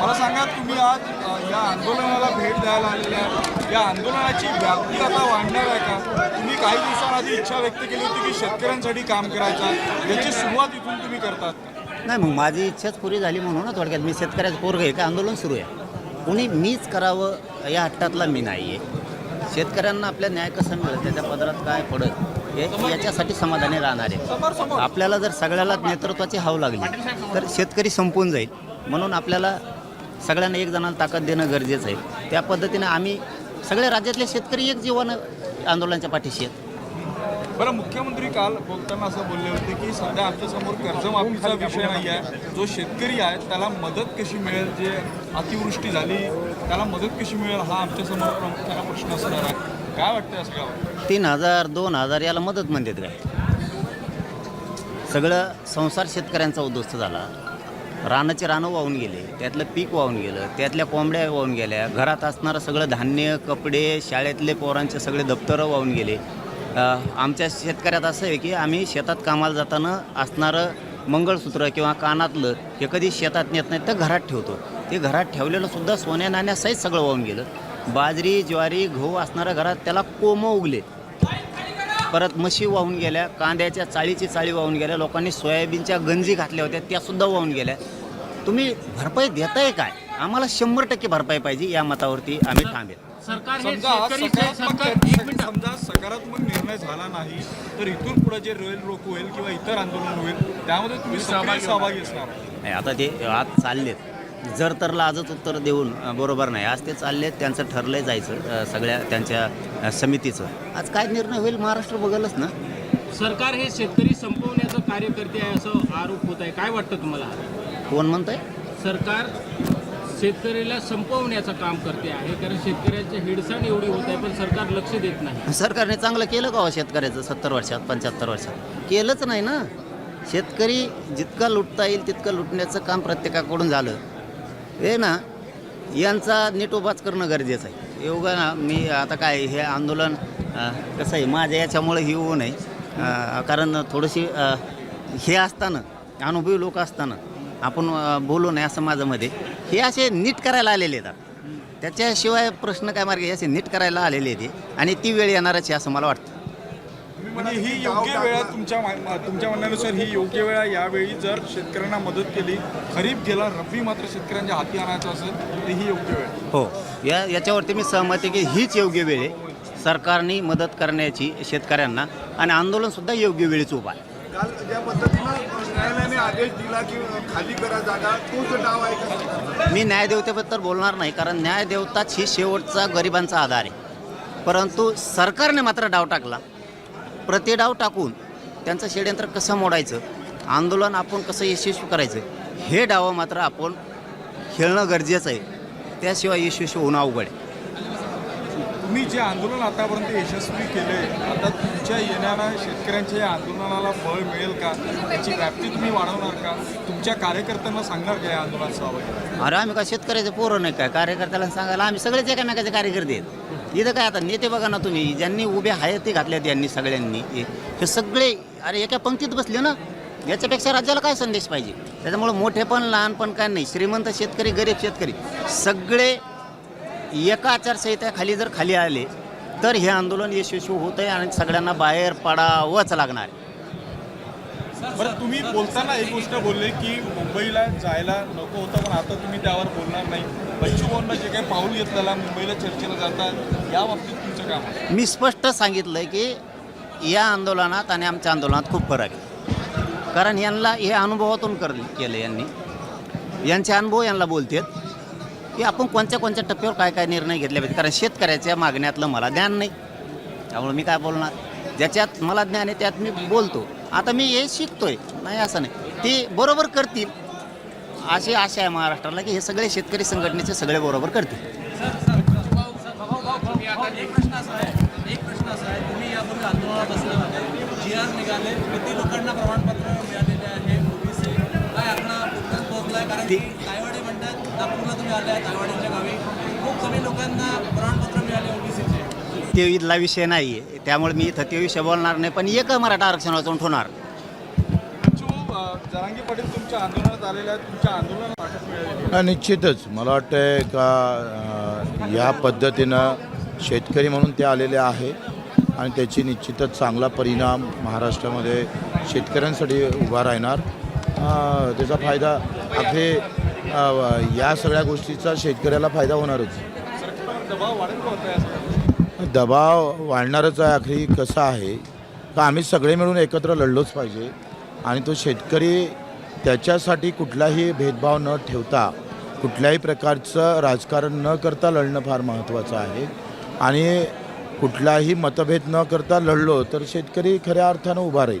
मला सांगा तुम्ही आज या आंदोलनाला भेट द्यायला आलेल्या. या आंदोलनाची व्याप्ती आता वाढणार आहे का? तुम्ही काही दिवसांआधी इच्छा व्यक्त केली होती की शेतकऱ्यांसाठी काम करायचा याची सुरुवात इथून तुम्ही करतात? नाही मग माझी इच्छाच पुरी झाली म्हणून ना थोडक्यात मी शेतकऱ्याचं पोरग आहे. का आंदोलन सुरू आहे. कोणी मीच करावं या हट्टातला मी नाही आहे शेतकऱ्यांना आपल्या न्याय कसा मिळेल त्याच्या पदरात काय पडत हे याच्यासाठी समाधानी राहणार आहे. आपल्याला जर सगळ्याला नेतृत्वाची हाव लागली तर शेतकरी संपून जाईल. म्हणून आपल्याला सगळ्यांना एक जणाला ताकद देणं गरजेचं आहे. त्या पद्धतीनं आम्ही सगळ्या राज्यातले शेतकरी एक जीवन आंदोलनाच्या पाठीशी आहेत. बरं मुख्यमंत्री काल बोलताना असं बोलले होते की सध्या आमच्यासमोर कर्जमाफीचा विषय नाही आहे. जो शेतकरी आहे त्याला मदत कशी मिळेल? जे अतिवृष्टी झाली त्याला मदत कशी मिळेल हा आमच्यासमोर प्रामुख्याने प्रश्न असणार आहे. काय वाटतं या सगळ्यावर तीन हजार दोन हजार याला मदत म्हणतात काय? सगळं संसार शेतकऱ्यांचा उद्ध्वस्त झाला. रानाचे रानं वाहून गेले त्यातलं पीक वाहून गेलं त्यातल्या कोंबड्या वाहून गेल्या घरात असणारं सगळं धान्य कपडे शाळेतले पोरांचे सगळे दप्तरं वाहून गेले. आमच्या शेतकऱ्यात असं आहे की आम्ही शेतात कामाला जाताना असणारं मंगळसूत्र किंवा कानातलं हे कधी शेतात नेत नाही तर घरात ठेवतो. ते घरात ठेवलेलं सुद्धा सोन्या नाण्यासहित सगळं वाहून गेलं. बाजरी ज्वारी गहू असणाऱ्या घरात त्याला कोमं उगले परत म्हशी वाहून गेल्या कांद्याच्या चाळीची चाळी वाहून गेल्या लोकांनी सोयाबीनच्या गंजी घातल्या होत्या त्या सुद्धा वाहून गेल्या. तुम्ही भरपाई देताय काय? आम्हाला शंभर टक्के भरपाई पाहिजे या मतावरती आम्ही थांबेल. सरकार हे समजा शेतकरी सकारात्मक सरकार एक मिनिट समजा सकारात्मक निर्णय झाला नाही तर इथून पुढे जे रेल रोको होईल किंवा इतर आंदोलन होईल त्यामध्ये तुम्ही सक्रिय सहभागी असणार. नाही आता ते आज चाललेत. जर तर लाजच उत्तर देऊन बरोबर नाही. आज ते चाललेत त्यांचं ठरलंय जायचं सगळ्या त्यांच्या समितीचं. आज काय निर्णय होईल महाराष्ट्र बघलच ना. सरकार हे शेतकरी संपवण्याचं कार्य करते आहे असं आरोप होत आहे. काय वाटतं तुम्हाला? कोण म्हणतंय? सरकार शेतकऱ्याला संपवण्याचं काम करते आहे कारण शेतकऱ्यांच्या हिडसाण एवढी होत आहे पण सरकार लक्ष देत नाही. सरकारने चांगलं केलं का हो शेतकऱ्याचं? सत्तर वर्षात पंच्याहत्तर वर्षात. केलंच नाही ना. शेतकरी जितका लुटता येईल तितकं लुटण्याचं काम प्रत्येकाकडून झालं. हे ना यांचा नीट उभाच करणं गरजेचं आहे. एवढं ना मी आता काय हे आंदोलन कसं आहे माझ्या याच्यामुळे ही होऊ नये. कारण थोडीशी हे असताना अनुभवी लोक असताना आपण बोलू नये असं माझं मध्ये हे असे नीट करायला आलेले आहेत. त्याच्याशिवाय प्रश्न काय मार्ग हे असे नीट करायला आलेले आहेत. आणि ती वेळ येणारच आहे असं मला वाटतं. म्हणजे ही योग्य वेळ आहे तुमच्या तुमच्या म्हणण्यानुसार ही योग्य वेळ आहे यावेळी जर शेतकऱ्यांना मदत केली खरीप गेला रब्बी मात्र शेतकऱ्यांच्या हाती आणायचं असेल तर ही योग्य वेळ. आहे. हो. या याच्यावरती मी सहमत आहे की हीच योग्य वेळ आहे. सरकारने मदत करण्याची शेतकऱ्यांना आणि आंदोलनसुद्धा योग्य वेळीच उभा आहे. काल ज्या पद्धतीनं न्यायालयाने आदेश दिला की खाली करा जागा तोच डाव आहे का? मी न्यायदेवतेबद्दल बोलणार नाही कारण न्यायदेवताच ही शेवटचा गरिबांचा आधार आहे. परंतु सरकारने मात्र डाव टाकला. प्रतिडाव टाकून त्यांचं षडयंत्र कसं मोडायचं आंदोलन आपण कसं यशस्वी करायचं हे डावं मात्र आपण खेळणं गरजेचं आहे. त्याशिवाय यशस्वी होणं अवघड आहे. तुम्ही जे आंदोलन आतापर्यंत यशस्वी केले आता तुमच्या येणाऱ्या शेतकऱ्यांच्या या आंदोलनाला बळ मिळेल का? त्याची व्याप्ती तुम्ही वाढवणार का? तुमच्या कार्यकर्त्यांना सांगणार का या आंदोलनात सहभागी अरे आम्ही काय शेतकऱ्याचे पोरं नाही काय? कार्यकर्त्याला सांगायला आम्ही सगळेच एकामेकाचे कार्यकर्ते आहेत. इथं काय आता नेते बघा ना तुम्ही ज्यांनी उभे आहेत ते घातल्यात यांनी सगळ्यांनी. हे हे सगळे अरे एका पंक्तीत बसले ना याच्यापेक्षा राज्याला काय संदेश पाहिजे? त्याच्यामुळं मोठे पण लहान पण काय नाही. श्रीमंत शेतकरी गरीब शेतकरी सगळे एका आचारसंहितेखाली जर खाली आले तर हे आंदोलन यशस्वी होत आहे आणि सगळ्यांना बाहेर पडावंच लागणार आहे. बरं तुम्ही बोलताना एक गोष्ट बोलले की मुंबईला जायला नको होतं पण आता तुम्ही त्यावर बोलणार नाही. बच्चू भाऊंना जे काही पाऊल घेतलेला मुंबईला चर्चेला जातात या बाबतीत तुमचं काम मी स्पष्ट सांगितलं की या आंदोलनात आणि आमच्या आंदोलनात खूप फरक आहे. कारण यांना हे अनुभवातून कर केलं यांनी. यांचे अनुभव यांना बोलतात की आपण कोणत्या कोणत्या टप्प्यावर काय काय निर्णय घेतले पाहिजे? कारण शेतकऱ्याच्या मागण्यातलं मला ज्ञान नाही. त्यामुळे मी काय बोलणार? ज्याच्यात मला ज्ञान आहे त्यात मी बोलतो. आता मी हे शिकतोय नाही असं नाही. ते बरोबर करतील. अशी आशा आहे महाराष्ट्राला की हे सगळे शेतकरी संघटनेचे सगळे बरोबर करतील. एक प्रश्न असा आहे एक प्रश्न असा आहे तुम्ही तायवाडे म्हणतात नागपूरला गावी. खूप कमी लोकांना प्रमाणपत्र ते इथला विषय नाही आहे त्यामुळे मी इथं ते विषय बोलणार नाही पण एक मराठा आरक्षण वाचून ठेवणार. बच्चू भाऊ, अ, जरांगी पाटील तुमच्या आंदोलनात आलेल्या आहेत तुमच्या आंदोलनाला ताकद मिळाली हा, निश्चितच. मला वाटतंय का या पद्धतीनं शेतकरी म्हणून ते आलेले आहे आणि त्याची निश्चितच चांगला परिणाम महाराष्ट्रामध्ये शेतकऱ्यांसाठी उभा राहणार. त्याचा फायदा अखे अ, या सगळ्या गोष्टीचा शेतकऱ्याला फायदा होणारच. दबाव वाढणारच आहे आखरी कसा आहे का आम्ही सगळे मिळून एकत्र लढलोच पाहिजे. आणि तो शेतकरी त्याच्यासाठी कुठलाही भेदभाव न ठेवता कुठल्याही प्रकारचं राजकारण न करता लढणं फार महत्त्वाचं आहे. आणि कुठलाही मतभेद न करता लढलो तर शेतकरी खऱ्या अर्थानं उभा राहील.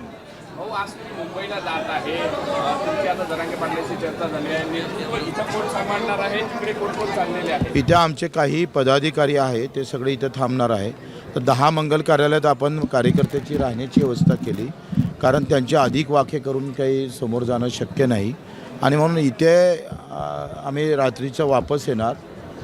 मुंबईला जात आहे. तुमची आता जरांगे पाटलाची चर्चा झाली आहे. इथं कोण सांभाळणार आहे? तिकडे कोण कोण चाललेले आहे इथे आमचे काही पदाधिकारी आहे ते सगळे इथं थांबणार आहे. तर दहा मंगल कार्यालयात आपण कार्यकर्त्याची राहण्याची व्यवस्था केली. कारण त्यांचे अधिक वाक्य करून काही समोर जाणं शक्य नाही. आणि म्हणून इथे आम्ही रात्रीचं वापस येणार.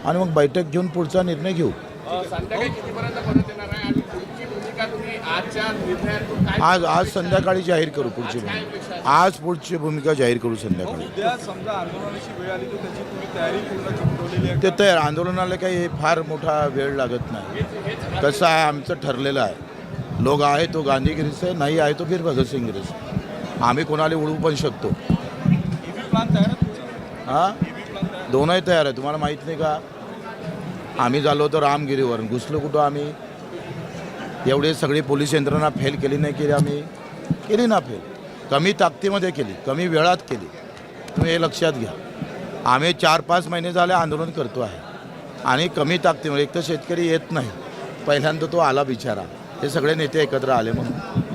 आणि मग बैठक घेऊन पुढचा निर्णय घेऊ. संध्याकाळी कितीपर्यंत परत येणार आहे? आणि पुढची भूमिका तुम्ही आजच्या निर्णयातून काय आज आज संध्याकाळी जाहीर करू पुढची भूमिका? आज पुढची भूमिका जाहीर करू संध्याकाळी. उद्या समजा आंदोलनाची वेळ आली तर त्याची तुम्ही तयारी पूर्ण चिकटवलेली आहे ते तयार आंदोलनाला काही फार मोठा वेळ लागत नाही. कसं आहे. आमचं ठरलेलं आहे. लोक आहे तो गांधीगिरी से नाही आहे तो फिर भगतसिंग गिरी से आम्ही कोणाला उडवू पण शकतो. ईव्ही प्लान तयार आहे तुमचा? हां? दोनही तयार आहे. तुम्हाला माहीत नाही का? आम्ही झालो होतो रामगिरीवर घुसलो कुठं आम्ही? एवढे सगळी पोलीस यंत्रणा फेल केली नाही केली आम्ही. केली ना फेल कमी ताकदीमध्ये केली कमी वेळात केली. तुम्ही हे लक्षात घ्या. आम्ही चार पाच महिने झाले आंदोलन करतो आहे. आणि कमी ताकदीमध्ये एक तर शेतकरी येत नाही. पहिल्यांदा तो आला बिचारा. हे सगळे नेते एकत्र आले म्हणून.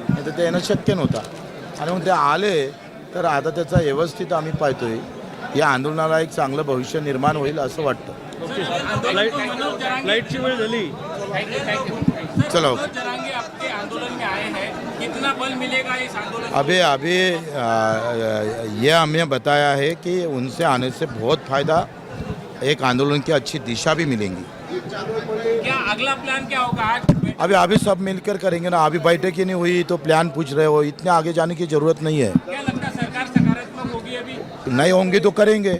नाही तर ते येणं शक्य नव्हतं. आणि मग ते आले तर आता त्याचा व्यवस्थित आम्ही पाहतोय. या आंदोलनाला एक चांगलं भविष्य निर्माण होईल असं वाटतं. लाईटची वेळ झाली. चलो। आपके आंदोलन में आए हैं। कितना बल मिलेगा इस आंदोलन अभी अभी ये हमें बताया है कि उनसे आने से बहुत फ़ायदा एक आंदोलन की अच्छी दिशा भी मिलेंगी। क्या अगला प्लान क्या होगा आज? अभी अभी सब मिलकर करेंगे ना। अभी बैठक ही नहीं हुई तो प्लान पूछ रहे हो। इतने आगे जाने की ज़रूरत नहीं है। क्या लगता है सरकार सकारात्मक होगी अभी? नहीं होंगे तो करेंगे।